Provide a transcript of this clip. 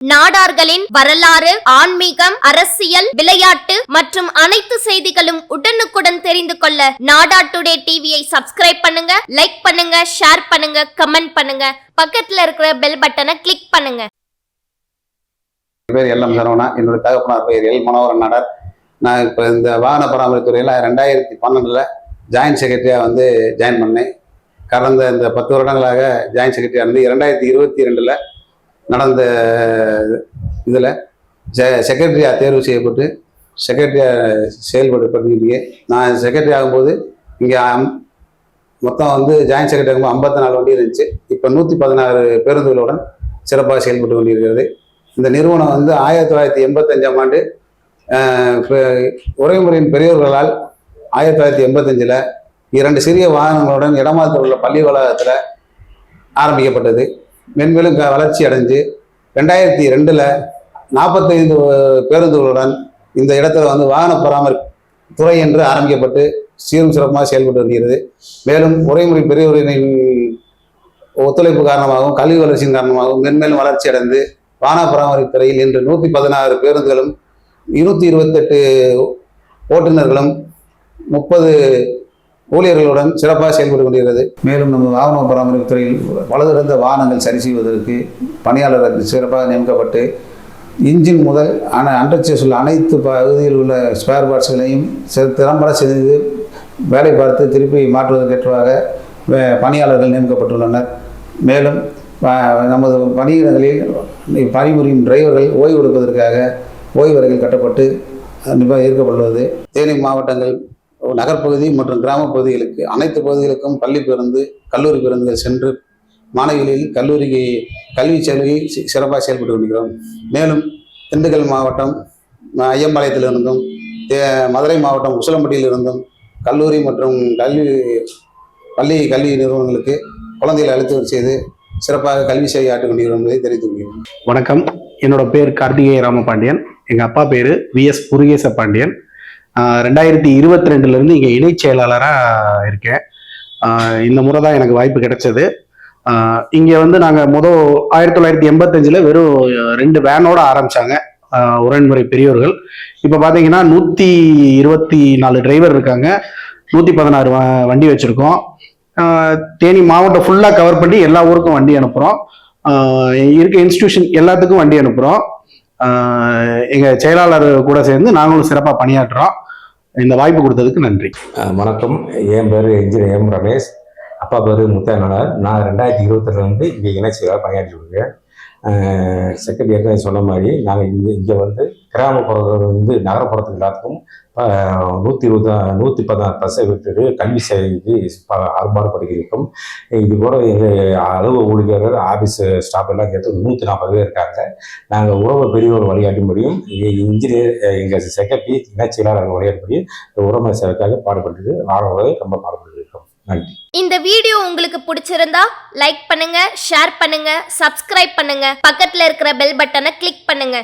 நாடார்களின் வரலாறு ஆன்மீகம் அரசியல் விளையாட்டு மற்றும் அனைத்து செய்திகளும் உடனுக்குடன் தெரிந்து கொள்ள நாடா டுடே டிவியை சப்ஸ்கிரைப் பண்ணுங்க லைக் பண்ணுங்க ஷேர் பண்ணுங்க கமெண்ட் பண்ணுங்க. பக்கத்துல இருக்கிற பெல் பட்டனை கிளிக் பண்ணுங்க. என் பேர் எல்எம் சரவணா. என்னோட தகப்பனார் பெயர் எல் மனோகரன் நாடார். நான் இப்போ இந்த வாகன பராமரித்துறையில் ரெண்டாயிரத்தி பன்னெண்டில் ஜாயின்ட் செக்ரட்டரியாக வந்து ஜாயின் பண்ணேன். கடந்த இந்த பத்து வருடங்களாக ஜாயின்ட் செக்ரட்டரியாக இருந்து இரண்டாயிரத்தி இருபத்தி ரெண்டில் நடந்த இதில் செ செக்ரட்டரியாக தேர்வு செய்யப்பட்டு செக்ரட்டரியாக செயல்பட்டு நான் செக்ரட்டரி ஆகும்போது இங்கே மொத்தம் வந்து ஜாயின்ட் செக்ரட்டரி ஆகும்போது ஐம்பத்தி நாலு வண்டி இருந்துச்சு. இப்போ நூற்றி பதினாறு பேருந்துகளுடன் சிறப்பாக செயல்பட்டு கொண்டிருக்கிறது. இந்த நிறுவனம் வந்து ஆயிரத்தி தொள்ளாயிரத்தி எண்பத்தஞ்சாம் ஆண்டு அஹ், உறவுமுறையின் பெரியோர்களால் ஆயிரத்தி தொள்ளாயிரத்தி எண்பத்தஞ்சில் இரண்டு சிறிய வாகனங்களுடன் இடமாற்றத்தில் உள்ள பள்ளி வளாகத்தில் ஆரம்பிக்கப்பட்டது. மென்மேலும் க- வளர்ச்சி அடைஞ்சு ரெண்டாயிரத்தி ரெண்டில் நாற்பத்தைந்து பேருந்துகளுடன் இந்த இடத்துல வந்து வாகன பராமரி துறை என்று ஆரம்பிக்கப்பட்டு சீரும் சிறப்பாக செயல்பட்டு வருகிறது. மேலும் உறைமுறை பெரியவர்களின் ஒத்துழைப்பு காரணமாகவும் கல்வி வளர்ச்சியின் காரணமாகவும் மென்மேலும் வளர்ச்சி அடைந்து வாகன பராமரிப்பு துறையில் இன்று நூற்றி பதினாறு பேருந்துகளும் இருநூத்தி இருபத்தெட்டு ஓட்டுநர்களும் முப்பது ஊழியர்களுடன் சிறப்பாக செயல்பட்டு கொண்டிருக்கிறது. மேலும் நம்ம வாகன பராமரிப்பு துறையில் பலதரந்த வாகனங்கள் சரி செய்வதற்கு பணியாளர் சிறப்பாக நியமிக்கப்பட்டு இன்ஜின் முதல் அன அண்டர்ச்சேஸ் உள்ள அனைத்து பகுதியில் உள்ள ஸ்பேர் பார்ட்ஸ்களையும் திறம்பட செய்து வேலை பார்த்து திருப்பி மாற்றுவதற்கேற்றவாக பணியாளர்கள் நியமிக்கப்பட்டுள்ளனர். மேலும் நமது பணியிடங்களில் பணிபுரியும் டிரைவர்கள் ஓய்வு எடுப்பதற்காக ஓய்வறைகள் கட்டப்பட்டு நிர்வாகம் ஈர்க்கப்படுவது தேனி மாவட்டங்கள் நகர்ப்பகுதி மற்றும் கிராம பகுதிகளுக்கு அனைத்து பகுதிகளுக்கும் பள்ளி பேருந்து கல்லூரி பேருந்துகள் சென்று மாணவிகளில் கல்லூரிக்கு கல்வி சேவை சிறப்பாக செயல்பட்டு கொண்டிருக்கிறோம். மேலும் திண்டுக்கல் மாவட்டம் ஐயம்பாளையத்திலிருந்தும் தே- மதுரை மாவட்டம் உசிலம்பட்டியிலிருந்தும் கல்லூரி மற்றும் கல்வி பள்ளி கல்வி நிறுவனங்களுக்கு குழந்தைகளை அழைத்து செய்து சிறப்பாக கல்வி சேவை ஆட்டு கொண்டிருக்கிறோம் என்பதை தெரிவித்துக் கொள்கிறோம் வணக்கம். என்னோட பேர் கார்த்திகேய ராமபாண்டியன். எங்கள் அப்பா பேர் விஎஸ் புருகேச பாண்டியன். ரெண்டாயிரத்தி இருபத்தி ரெண்டுலேருந்து இங்கே இணைச் செயலாளராக இருக்கேன். இந்த முறை தான் எனக்கு வாய்ப்பு கிடைச்சது. இங்கே வந்து நாங்கள் மொதல் ஆயிரத்தி தொள்ளாயிரத்தி எண்பத்தஞ்சில் வெறும் ரெண்டு வேனோட ஆரம்பித்தாங்க உறன்முறை பெரியோர்கள். இப்போ பார்த்தீங்கன்னா நூற்றி இருபத்தி நாலு டிரைவர் இருக்காங்க. நூற்றி பதினாறு வண்டி வச்சுருக்கோம். தேனி மாவட்டம் ஃபுல்லாக கவர் பண்ணி எல்லா ஊருக்கும் வண்டி அனுப்புகிறோம் இருக்க இன்ஸ்டியூஷன் எல்லாத்துக்கும் வண்டி அனுப்புகிறோம் எங்கள் செயலாளர் கூட சேர்ந்து நாங்களும் சிறப்பாக பணியாற்றுறோம். இந்த வாய்ப்பு கொடுத்ததுக்கு நன்றி. வணக்கம். என் பேர் என்ஜினியர் எம் ரமேஷ். அப்பா பேர் முத்தையனார். நான் ரெண்டாயிரத்தி இருபத்தி ரெண்டுலேருந்து இங்கே இணைச்சியாக பணியாற்றி இருக்கேன். செகண்ட் ஏற்கனவே சொன்ன மாதிரி நாங்கள் இங்கே இங்கே வந்து கிராமப்புறத்தில் வந்து நகரப்புறத்துக்கு எல்லாத்துக்கும் நூற்றி இருபத்தி நூற்றி பதினாறு பஸ்ஸை விட்டுட்டு கல்வி சேவைக்கு ப- அரும்பாடுபடுகிறோம். இது கூட எங்கள் அளவு ஊழியர்கள் ஆஃபீஸ் ஸ்டாஃப் எல்லாம் சேர்த்து நூற்றி நாற்பது பேர் இருக்காங்க. நாங்கள் உறவு பெரியவர் வழிகாட்டும்படியும் இன்ஜினியர் எங்கள் செக்ரட்டரி இணைச்சியலாளர்கள் வழிகாட்டும்படியும் இந்த உறவு சேவைக்காக பாடுபட்டு ஆர்வம் ரொம்ப பாடுபட்டு நன்றி. இந்த வீடியோ உங்களுக்கு பிடிச்சிருந்தா லைக் பண்ணுங்க ஷேர் பண்ணுங்க சப்ஸ்கிரைப் பண்ணுங்க. பக்கத்துல இருக்கிற பெல் பட்டனை கிளிக் பண்ணுங்க.